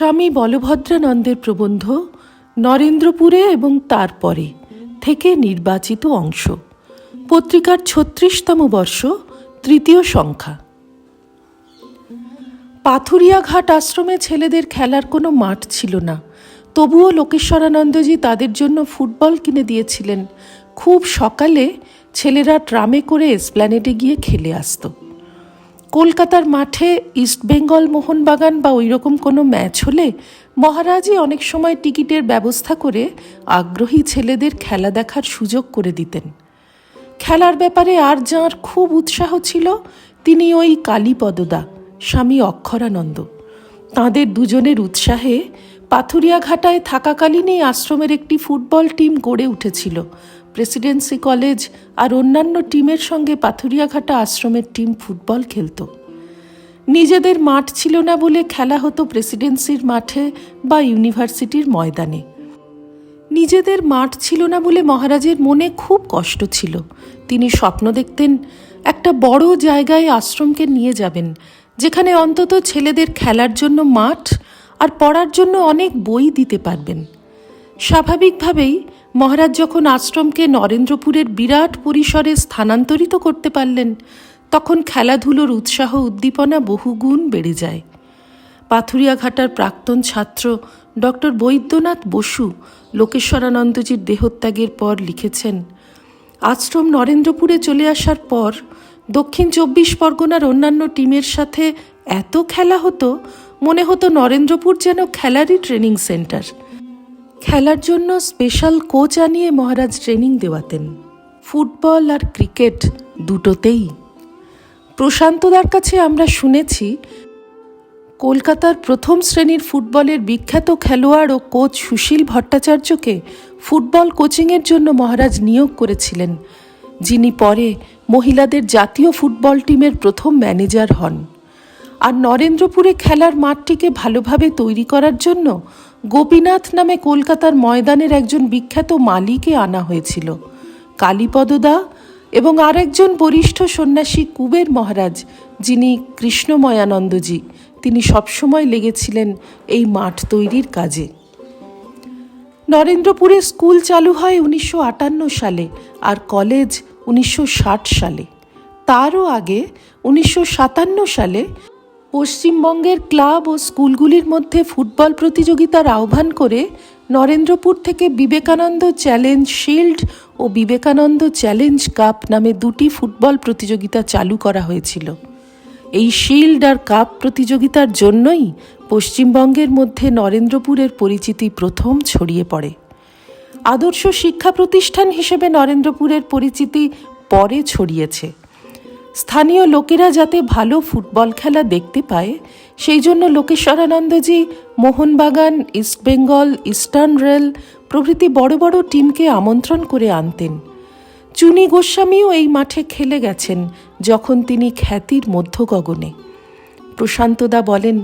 স্বামী বলভদ্রানন্দের প্রবন্ধ নরেন্দ্রপুরে এবং তারপরে থেকে নির্বাচিত অংশ। পত্রিকার ছত্রিশতম বর্ষ, তৃতীয় সংখ্যা। পাথুরিয়া ঘাট আশ্রমে ছেলেদের খেলার কোনো মাঠ ছিল না। তবুও লোকেশ্বরানন্দজি তাদের জন্য ফুটবল কিনে দিয়েছিলেন। খুব সকালে ছেলেরা ট্রামে করে এসপ্ল্যানেডে গিয়ে খেলে আসতো। কলকাতার মাঠে ইস্টবেঙ্গল মোহনবাগান বা ওইরকম কোনো ম্যাচ হলে মহারাজই অনেক সময় টিকিটের ব্যবস্থা করে আগ্রহী ছেলেদের খেলা দেখার সুযোগ করে দিতেন। খেলার ব্যাপারে আর যাঁর খুব উৎসাহ ছিল, তিনি ওই কালীপদদা, স্বামী অক্ষরানন্দ। তাঁদের দুজনের উৎসাহে পাথুরিয়াঘাটায় থাকাকালীনই আশ্রমের একটি ফুটবল টিম গড়ে উঠেছিল। প্রেসিডেন্সি কলেজ আর অন্যান্য টিমের সঙ্গে পাথুরিয়াঘাটা আশ্রমের টিম ফুটবল খেলত। নিজেদের মাঠ ছিল না বলে খেলা হতো প্রেসিডেন্সির মাঠে বা ইউনিভার্সিটির ময়দানে। নিজেদের মাঠ ছিল না বলে মহারাজের মনে খুব কষ্ট ছিল। তিনি স্বপ্ন দেখতেন একটা বড় জায়গায় আশ্রমকে নিয়ে যাবেন, যেখানে অন্তত ছেলেদের খেলার জন্য মাঠ আর পড়ার জন্য অনেক বই দিতে পারবেন। স্বাভাবিকভাবেই মহারাজ যখন আশ্রমকে নরেন্দ্রপুরের বিরাট পরিসরে স্থানান্তরিত করতে পারলেন, তখন খেলাধুলোর উৎসাহ উদ্দীপনা বহুগুণ বেড়ে যায়। পাথুরিয়াঘাটার প্রাক্তন ছাত্র ডক্টর বৈদ্যনাথ বসু লোকেশ্বরানন্দজির দেহত্যাগের পর লিখেছেন, আশ্রম নরেন্দ্রপুরে চলে আসার পর দক্ষিণ চব্বিশ পরগনার অন্যান্য টিমের সাথে এত খেলা হতো, মনে হতো নরেন্দ্রপুর যেন খেলারই ট্রেনিং সেন্টার। খেলার জন্য স্পেশাল কোচ আনিয়ে মহারাজ ট্রেনিং দেওয়াতেন। ফুটবল আর ক্রিকেট দুটোতেই। প্রশান্তদার কাছে আমরা শুনেছি, কলকাতার প্রথম শ্রেণির ফুটবলের বিখ্যাত খেলোয়াড় ও কোচ সুশীল ভট্টাচার্যকে ফুটবল কোচিংয়ের জন্য মহারাজ নিয়োগ করেছিলেন, যিনি পরে মহিলাদের জাতীয় ফুটবল টিমের প্রথম ম্যানেজার হন। আর নরেন্দ্রপুরে খেলার মাঠটিকে ভালোভাবে তৈরি করার জন্য গোপীনাথ নামে কলকাতার ময়দানের একজন বিখ্যাত মালিকে আনা হয়েছিল। কালীপদদা এবং আরেকজন বরিষ্ঠ সন্ন্যাসী কুবের মহারাজ, যিনি কৃষ্ণময়ানন্দজি, তিনি সবসময় লেগেছিলেন এই মাঠ তৈরির কাজে। নরেন্দ্রপুরে স্কুল চালু হয় উনিশশো আটান্ন সালে আর কলেজ উনিশশো ষাট সালে। তারও আগে উনিশশো সাতান্ন সালে পশ্চিমবঙ্গের ক্লাব ও স্কুলগুলির মধ্যে ফুটবল প্রতিযোগিতার আহ্বান করে নরেন্দ্রপুর থেকে বিবেকানন্দ চ্যালেঞ্জ শিল্ড ও বিবেকানন্দ চ্যালেঞ্জ কাপ নামে দুটি ফুটবল প্রতিযোগিতা চালু করা হয়েছিল। এই শিল্ড আর কাপ প্রতিযোগিতার জন্যই পশ্চিমবঙ্গের মধ্যে নরেন্দ্রপুরের পরিচিতি প্রথম ছড়িয়ে পড়ে। আদর্শ শিক্ষা প্রতিষ্ঠান হিসেবে নরেন্দ্রপুরের পরিচিতি পরে ছড়িয়েছে। স্থানীয় লোকেরা যাতে ভালো ফুটবল খেলা দেখতে পায়, সেই জন্য লোকেশ্বরানন্দজি, মোহনবাগান ইস্টবেঙ্গল ইস্টার্ন রেল প্রভৃতি বড় বড় টিমকে আমন্ত্রণ করে আনতেন। চুনি গোস্বামীও এই মাঠে খেলে গেছেন যখন তিনি খ্যাতির মধ্যগগনে। প্রশান্তদা বলেন,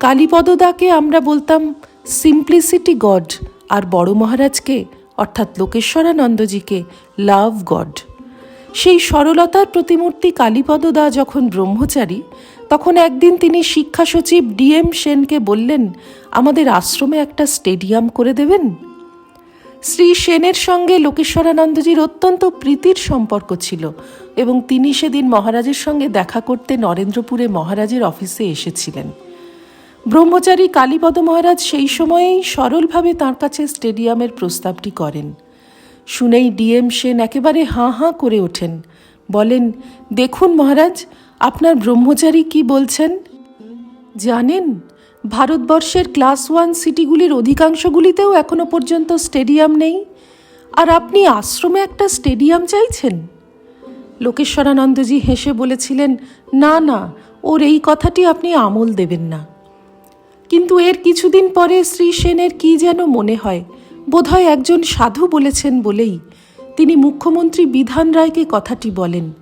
কালীপদদাকে আমরা বলতাম সিম্পলিসিটি গড আর বড় মহারাজকে, অর্থাৎ লোকেশ্বরানন্দজিকে লাভ গড সেই সরলতার প্রতিমূর্তি কালীপদ দা যখন ব্রহ্মচারী, তখন একদিন তিনি শিক্ষা সচিব ডিএম সেনকে বললেন, আমাদের আশ্রমে একটা স্টেডিয়াম করে দেবেন? শ্রী সেনের সঙ্গে লোকেশ্বরানন্দজির অত্যন্ত প্রীতির সম্পর্ক ছিল এবং তিনি সেদিন মহারাজের সঙ্গে দেখা করতে নরেন্দ্রপুরে মহারাজের অফিসে এসেছিলেন। ব্রহ্মচারী কালীপদ মহারাজ সেই সময়েই সরলভাবে তাঁর কাছে স্টেডিয়ামের প্রস্তাবটি করেন। শুনেই ডিএম সেন একেবারে হাঁ হাঁ করে ওঠেন। বলেন, দেখুন মহারাজ, আপনার ব্রহ্মচারী কি বলছেন? জানেন, ভারতবর্ষের ক্লাস ওয়ান সিটিগুলির অধিকাংশগুলিতেও এখনও পর্যন্ত স্টেডিয়াম নেই। আর আপনি আশ্রমে একটা স্টেডিয়াম চাইছেন? লোকেশ্বরানন্দজি হেসে বলেছিলেন, না না, ওর এই কথাটি আপনি আমল দেবেন না। কিন্তু এর কিছুদিন পরে শ্রী সেনের কি যেন মনে হয় বোধহয় একজন সাধু বলেছেন বলেই তিনি মুখ্যমন্ত্রী বিধান রায়কে কথাটি বলেন।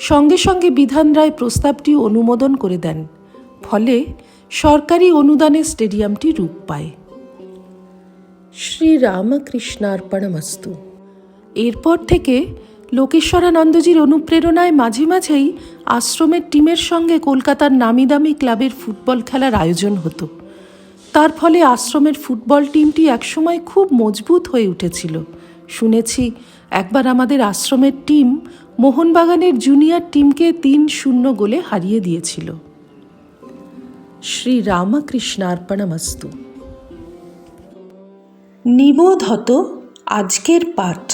সঙ্গে সঙ্গে বিধান রায় প্রস্তাবটি অনুমোদন করে দেন। ফলে সরকারি অনুদানে স্টেডিয়ামটি রূপ পায়। শ্রীরামকৃষ্ণার্পণমস্তু। এরপর থেকে লোকেশ্বরানন্দজির অনুপ্রেরণায় মাঝে মাঝেই আশ্রমের টিমের সঙ্গে কলকাতার নামি দামি ক্লাবের ফুটবল খেলার আয়োজন হতো। তার ফলে আশ্রমের ফুটবল টিমটি একসময় খুব মজবুত হয়ে উঠেছিল। শুনেছি একবার আমাদের আশ্রমের টিম মোহনবাগানের জুনিয়র টিমকে তিন শূন্য গোলে হারিয়ে দিয়েছিল। শ্রী রামকৃষ্ণার্পণমস্তু। নিবোধত আজকের পাঠ।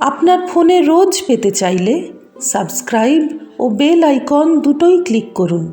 আপনার ফোনে রোজ পেতে চাইলে সাবস্ক্রাইব ও বেল আইকন দুটোই ক্লিক করুন।